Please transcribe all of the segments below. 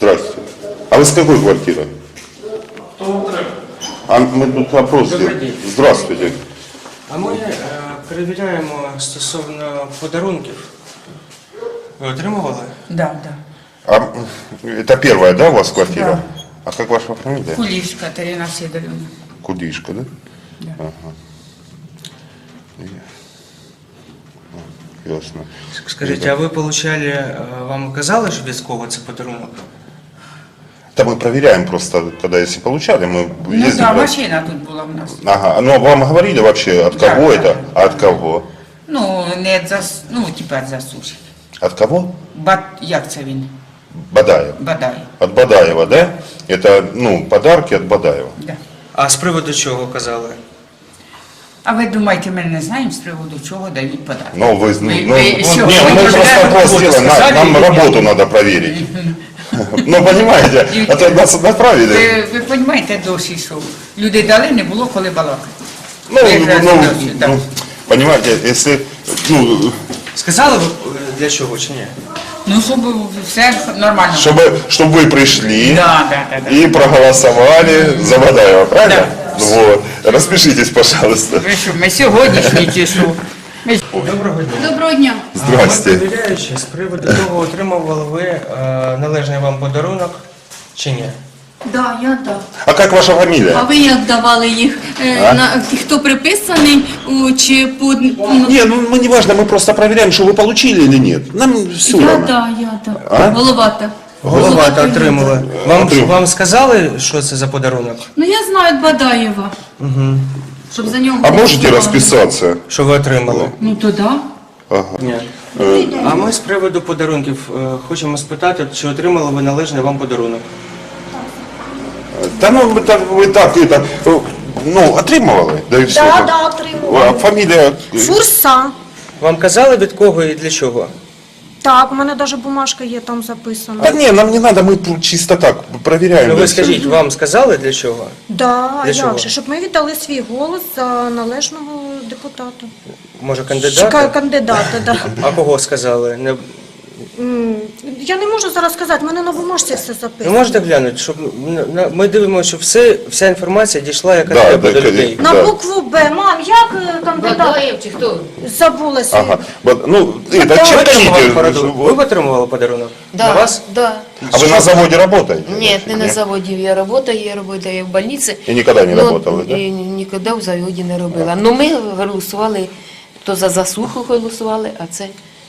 с какой квартиры? А мы тут опрос Добрый делаем. день. Здравствуйте. А ми е, перевіряємо стосовно подарунків. Ви отримували? Да, да. А м, это первая, да, у вас квартира? А как ваша фамилия? Кулиш Катерина Сидорівна. Кудишка, да? Да. Ага. Я- Ясно. Скажіть, а ви получали, е, вам казали, що від кого це подарунок? Да мы проверяем просто, когда если получали, мы Ну ездим. да, да. машина тут була в нас. Ага, ну вам говорили вообще, от Да, кого да, это? да. А от кого? Ну, не від зас... ну, типа від засушки. От кого? Бат... Як це він? Бадаев. Бадай. От Бадаева, да? Это, ну, подарки от Бадаева. Да. А з приводу чого казали? А ви думаєте, ми не знаємо з приводу чого дають подарки? Ну, вы, ну, Вы- ну, вы не, всё, мы вы просто проверяем вопрос работу, делаем, на- сказали нам или нет? работу надо проверить. Ну, понимаете, а то нас направили. Ви, ви розумієте, досі, що люди дали, не було коли балакати. Ну, Ви ну, якраз ну, досі, да. ну, понимаете, если, ну, Сказали ви е, для чого чи ні? Ну, щоб все нормально. чтобы, чтобы вы пришли Да, да, да, да. и проголосовали за Бадаева, правильно? Да. Вот. Распишитесь, пожалуйста. Ви що, ми сьогоднішні чи що? Ми... Доброго дня. Доброго дня. Здрасте. Ми перевіряючи, з приводу того, отримували ви е, належний вам подарунок чи ні? Да, я да. А как ваша А фамилия? ви як давали їх? Е, А? на, хто приписаний у, чи по... ну, Не, ну мы не важно, мы просто проверяем, что вы получили или нет. Нам все я равно. да, я да. А? Головата. Голова отримали. Вам, Отримали. вам сказали, що це за подарунок? Ну я знаю Бадаєва. Угу. Щоб за нього... А можете голосували. расписаться? Що ви отримали? Ну то да. Ні. А ми з приводу подарунків е, хочемо спитати, чи отримали ви належний вам подарунок? Да ну вы так, вы так это, э, ну, отримували? Да и все. Да, да, отримувала. А фамилия? Фурса. Вам казали від кого і для чого? Так, у мене навіть бумажка є там записана. Да не, нам не надо, мы чисто так проверяем. Ну ви скажіть, вам сказали для чого? Да, а Для чого? як же? Щоб ми віддали свій голос за належного депутата. Може Ка- кандидата? Кандидата, да. А кого сказали? Не... М, Я не можу зараз сказати, в мене на бумажці все Ви записано. можете глянути, щоб на- на- ми дивимося, щоб все, вся інформація дійшла, яка Да, треба да, до людей. На Да. букву Б. Мам, як е, кандидат? Бадаєв чи хто? Забулася. Ага. Вот, Ну, это Ви отримували подарунок? Ви отримували подарунок? Да, На вас? да. А вы на заводе работаете? Нет, не на заводі я работаю, я работаю в больнице. И никогда не Ну, работали, да? І ніколи в заводі не робила. Ну ми голосували, то за засуху голосували, а це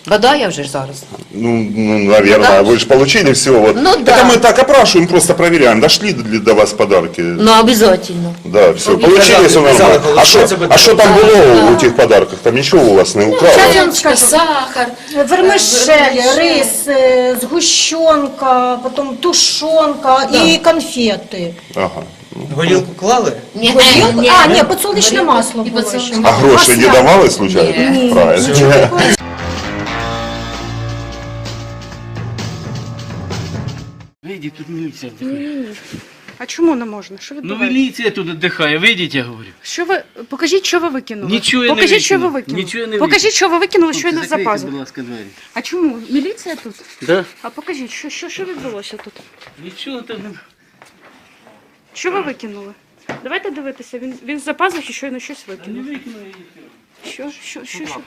Бадая вже ж зараз. Ну, ну, наверное, Да. вы же получили все. Вот. Ну, да. Это мы так опрашиваем, просто проверяем, дошли ли до вас подарки. Ну, обов'язково. Да, все, Ну, получили, казали, все нормально. казали, А голосуйте, что будь а что там ласка. было Да. у тех подарках? Там ничего у вас не украли? Щас я вам скажу. Сахар. Вермишелі, рис, е, згущенка, потім тушонка і конфети. Ага. Горілку клали? Ні, Горілку? А, ні, підсолнечне масло І було підсолнечне ще. А гроши не давали случайно? Ні. Правильно. Вийдіть, тут міліція вдихає. А чому не можна? Що Ну відбувається? міліція тут вдихає, вийдіть, я говорю. Що ви покажіть, що ви викинули? Нічого я не покажіть, що ви викинув. викинули. Нічого я не покажіть, що ви викинули щойно з Закрийте, запазу. будь ласка, двері. А чому? Міліція тут? Да? А покажіть, що, що, що відбулося тут? Нічого там не... Що ви викинули? Давайте дивитися. Він він з запазухи щойно щось викинув. Що, що, що, що?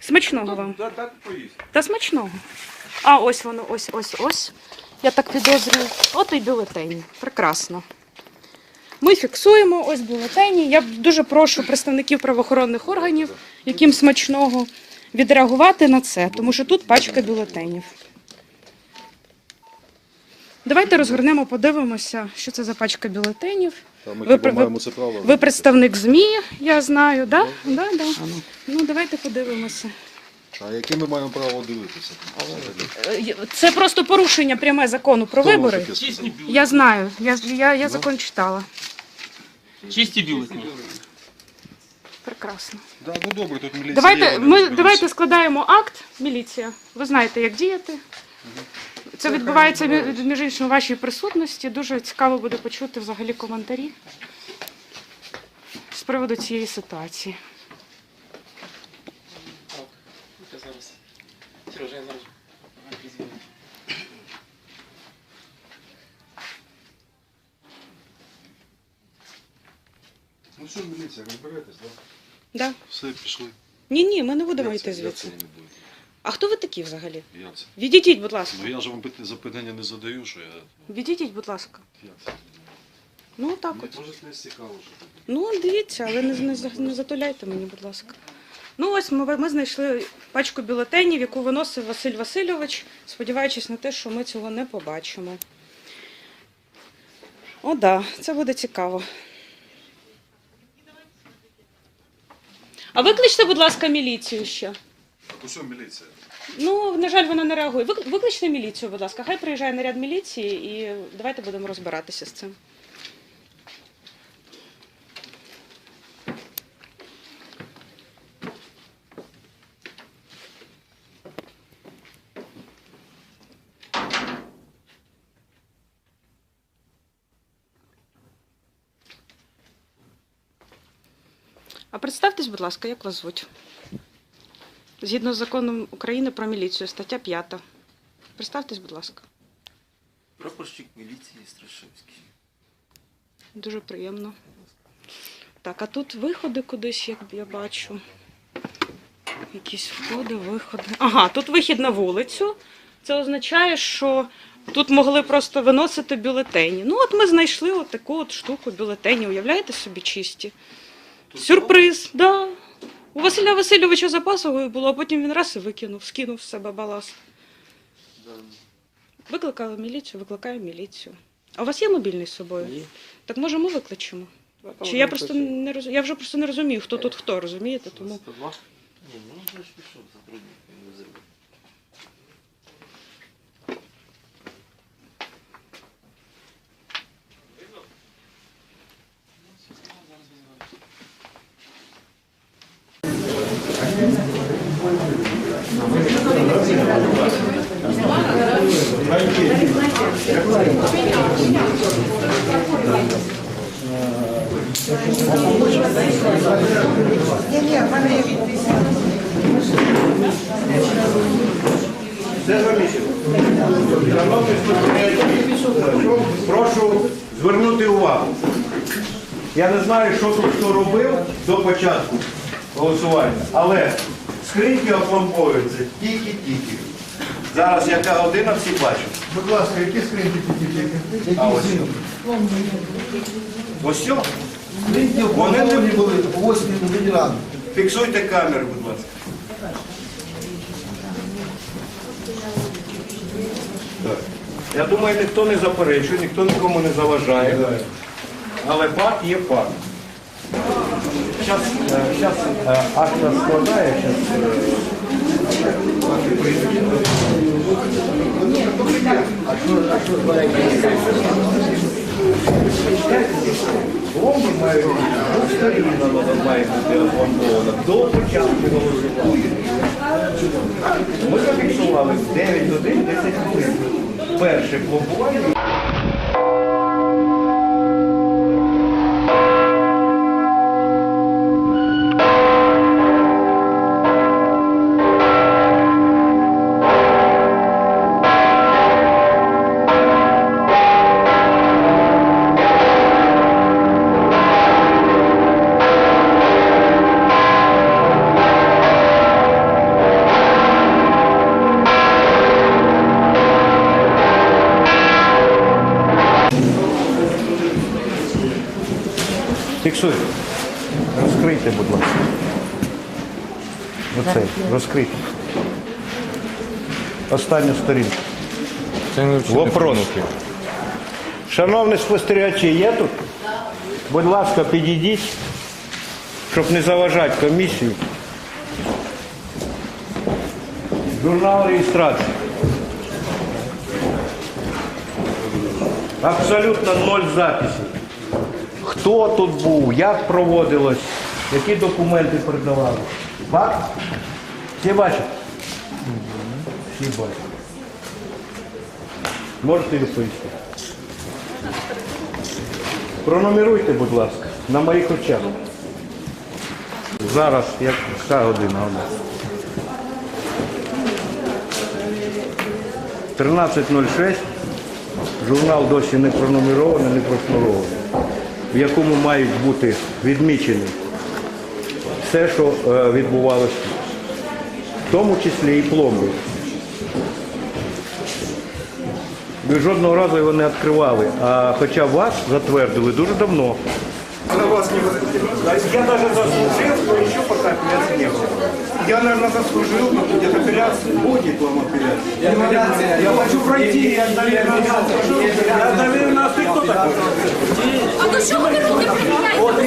Смачного вам. Та смачного. А, ось воно, ось, ось, ось. Я так підозрюю. От і бюлетені. Прекрасно. Ми фіксуємо ось бюлетені. Я дуже прошу представників правоохоронних органів, яким смачного, відреагувати на це, тому що тут пачка бюлетенів. Давайте розгорнемо, подивимося, що це за пачка бюлетенів. Ми Ви право? Ви представник ЗМІ, я знаю, да? Да, да. Ну, давайте подивимося. А яке ми маємо право дивитися? Е, Це просто порушення пряме закону про Хто вибори. Я знаю, я, я, я закон читала. Чисті бюлетні. Прекрасно. Да, ну добре, тут міліція. Давайте, є, ми, давайте складаємо акт, міліція. Ви знаєте, як діяти. Це відбувається мі- між іншим у вашій присутності. Дуже цікаво буде почути взагалі коментарі з приводу цієї ситуації. Сережа, я зараз. Ну що, міліція, розбирайтесь, так? Да. Все, пішли. Ні, ні, ми не будемо йти Я звідси. А хто ви такі взагалі? Я це. Відійдіть, будь ласка. Ну я ж вам запитання не задаю, що я. Відійдіть, будь ласка. Я це. Ну так от. Може, не цікаво, що тут. Ну, дивіться, але не, не, не затуляйте мені, будь ласка. Ну, ось ми, ми знайшли пачку бюлетенів, яку виносив Василь Васильович, сподіваючись на те, що ми цього не побачимо. О, да, це буде цікаво. А викличте, будь ласка, міліцію ще. Усе, міліція. Ну, на жаль, вона не реагує. Вик- Викличте міліцію, будь ласка. Хай приїжджає наряд міліції і давайте будемо розбиратися з цим. А представтесь, будь ласка, як вас звуть? Згідно з законом України про міліцію, стаття 5. Представтесь, будь ласка. Прапорщик міліції Страшевський. Дуже приємно. Так, а тут виходи кудись, як я бачу. Якісь входи, виходи. Ага, тут вихід на вулицю. Це означає, що тут могли просто виносити бюлетені. Ну, от ми знайшли от таку от штуку бюлетені. Уявляєте собі чисті? Сюрприз, да. У Василя Васильовича запасовою було, а потім він раз і викинув, скинув з себе баласт. Викликали міліцію, викликаю міліцію. А у вас є мобільний з собою? Ні. Так може ми викличемо? Чи я просто не розумію? Я вже просто не розумію, хто тут хто, розумієте? Тому Ні, ну значить, пішов сотрудник, він визиває. Прошу звернути увагу. Я не знаю, що тут хто робив до початку голосування, але скриньки опломбовуються тільки-тільки. Зараз яка година, всі бачать. Будь ласка, які скриньки тільки? А ось. Ось що? Вони не були о 8 годині ранку. Фіксуйте камери, будь ласка. Так. Я думаю, ніхто не заперечує, ніхто нікому не заважає. Але факт є факт. Зараз акт складає, зараз Пломби мають сторін до початку голосування. Ми зафіксували 9 годин 10 хвилин. Перше пломбування. Фіксуйте. Розкрийте, будь ласка. Оцей, розкрийте. Останню сторінку. Вопрос. Шановні спостерігачі, є тут? Будь ласка, підійдіть, щоб не заважати комісію. Журнал реєстрації. Абсолютно ноль записів. Хто тут був, як проводилось, які документи передавали. Факт? Всі бачать? Всі бачать. Можете відповісти? Пронумеруйте, будь ласка, на моїх очах. Зараз як яка година у нас? 13.06. Журнал досі не пронумерований, не прошнурований. В якому мають бути відмічені все, що е, відбувалося, в тому числі і пломби. Ви жодного разу його не відкривали, а хоча вас затвердили дуже давно. Я даже заслужил, но еще пока апелляции не было. Я, наверное, заслужил, но где-то апелляция будет вам апелляция. Я хочу пройти, я доверенно Я доверенно, ты кто такой? А до чого ви руки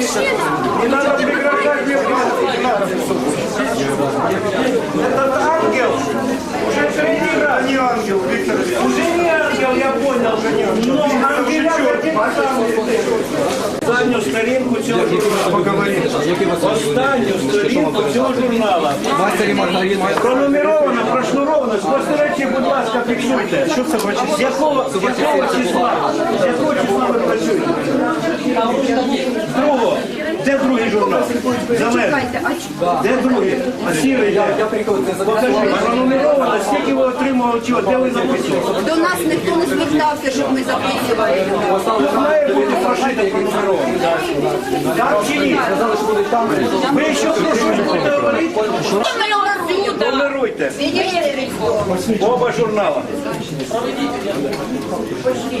мужчина? Не надо преграждать мне путь. Не надо. Этот ангел уже третий раз. Не ангел, Виктор. Уже не ангел, я понял, что не ангел. Останню сторінку цього журнала. Останню сторінку цього журнала. Пронумеровано, прошнуровано. Спостережіть, будь ласка, фіксуйте. Що це? З якого, з якого числа? З якого числа ви працюєте? Другого. Де другий журнал? Зелений. Де другий? А сірий де? Покажи. Пронумеровано, скільки ви отримали чого? Де ви записували? До нас ніхто не звертався, щоб ми записували. Тут має бути прошито пронумеровано. Так чи ні? Ви ще про щось будете говорити? Нумеруйте. Оба журнала. Пронумеровано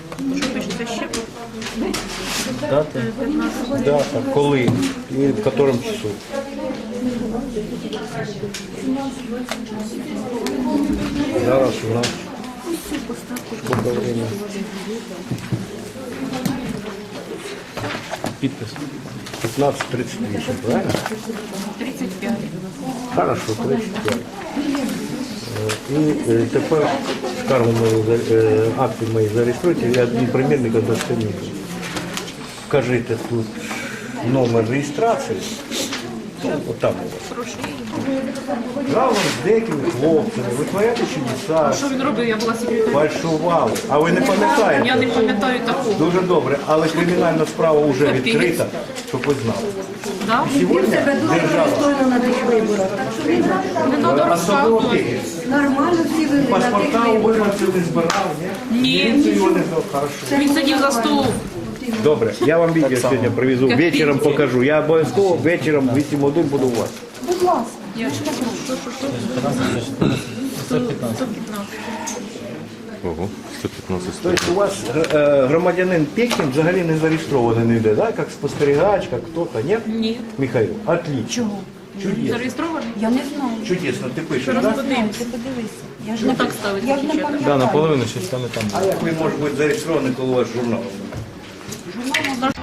Дата, дата, коли і в якому часу. Зараз у нас сколько времени? Підпис. 15.38, правильно? 35. Хорошо, 35. Е, І е, тепер скаргу мою, э, акты мои зареєструйте, я один примірник достойник. Вкажите тут номер реєстрації. Ну, Отам у вас. Разом з деякими хлопцями, витворяти чудеса, Що він робив? Я була секретарем. фальшували. А ви не пам'ятаєте? Я не пам'ятаю такого. Дуже добре, але кримінальна справа вже відкрита, щоб ви знали. Да? Сьогодні держава Не треба особливо розказувати. Нормально всі вели Паспорта у виборців не збирав, ні? Ні. Міліцію його не збирав. Хорошо. Він сидів за столом. Добре, я вам відео сьогодні привезу, Як вечором покажу. Я обов'язково вечором 8 годин буду у вас. Я що що, що, що? 115. Ого, 115 Тобто у вас е, громадянин Пекін взагалі не зареєстрований ніде, да? як спостерігач, як хто-то, ні? Ні. Михайло, отлично. Чого? Чудесно. Зареєстрований? Я не знаю. Чудесно, ти пишеш, так? подивимося. Подивися. Я ж не так ставить я ж не дівчата. пам'ятаю. наполовину щось там і там. А як ви можете бути зареєстрований, коли у вас журнал? Журнал можна